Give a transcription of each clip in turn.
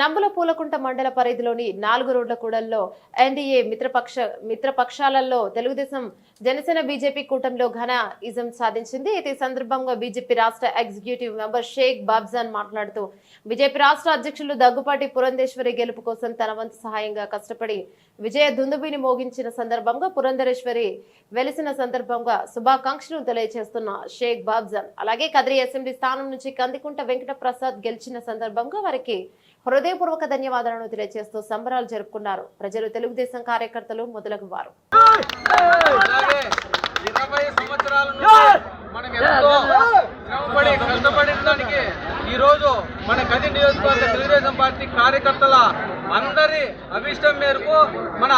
నంబుల పూలకుంట మండల పరిధిలోని నాలుగు రోడ్ల కూడల్లో ఎన్డీఏ మిత్రపక్ష మిత్రపక్షాలలో తెలుగుదేశం జనసేన బీజేపీ కూటమిలో ఘన ఇజం సాధించింది. ఈ సందర్భంగా బీజేపీ రాష్ట్ర ఎగ్జిక్యూటివ్ మెంబర్ షేక్ బాబ్జాన్ మాట్లాడుతూ బీజేపీ రాష్ట్ర అధ్యక్షులు దగ్గుపాటి పురంధేశ్వరి గెలుపు కోసం తన వంతు సహాయంగా కష్టపడి విజయ దుందుబిని మోగించిన సందర్భంగా పురంధరేశ్వరి వెలిసిన సందర్భంగా శుభాకాంక్షలు తెలియజేస్తున్న షేక్ బాబ్జాన్. అలాగే కదిరి అసెంబ్లీ స్థానం నుంచి కందికుంట వెంకట ప్రసాద్ గెలిచిన సందర్భంగా వారికి హృదయపూర్వక ధన్యవాదాలను తెలియజేస్తూ సంబరాలు జరుపుకున్నారు. ప్రజలు తెలుగుదేశం కార్యకర్తలు మొదలగు వారు. మనం ఎంతో శ్రమపడి కష్టపడిన దానికి ఈ రోజు మన గది నియోజకవర్గ తెలుగుదేశం పార్టీ కార్యకర్తల అందరి అభిష్టం మేరకు మన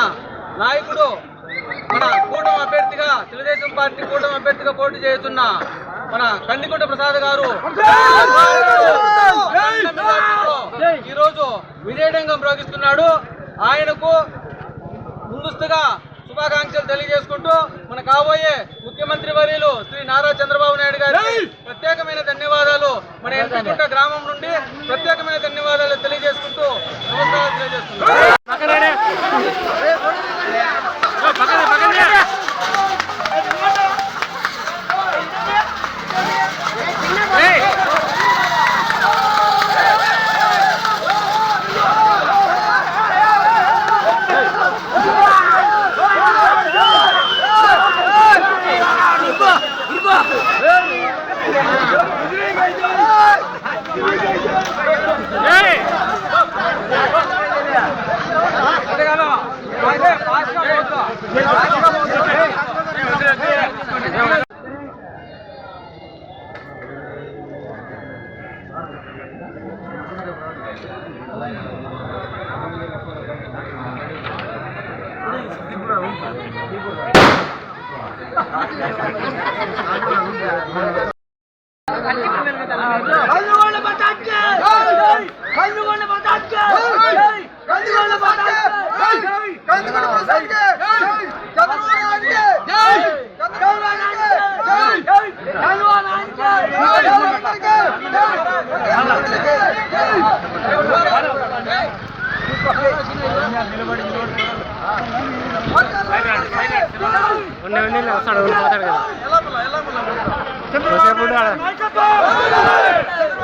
నాయకుడు మన కూటమి అభ్యర్థిగా తెలుగుదేశం పార్టీ కూటమి అభ్యర్థిగా పోటీ చేస్తున్న మన కందికుంట ప్రసాద్ గారు. ముందస్తుగా శుభాకాంక్షలు తెలియజేసుకుంటూ మన కాబోయే ముఖ్యమంత్రి వర్యులు శ్రీ నారా చంద్రబాబు నాయుడు గారికి ప్రత్యేకమైన ధన్యవాదాలు. మన ఎంపీకుంట గ్రామం నుండి ప్రత్యేకమైన ధన్యవాదాలు తెలియజేసుకుంటూ కల్లుగొండ పతాకే పతాకే కల్లుగొండ పతాకే చంద్రబాబు నాయకత్వం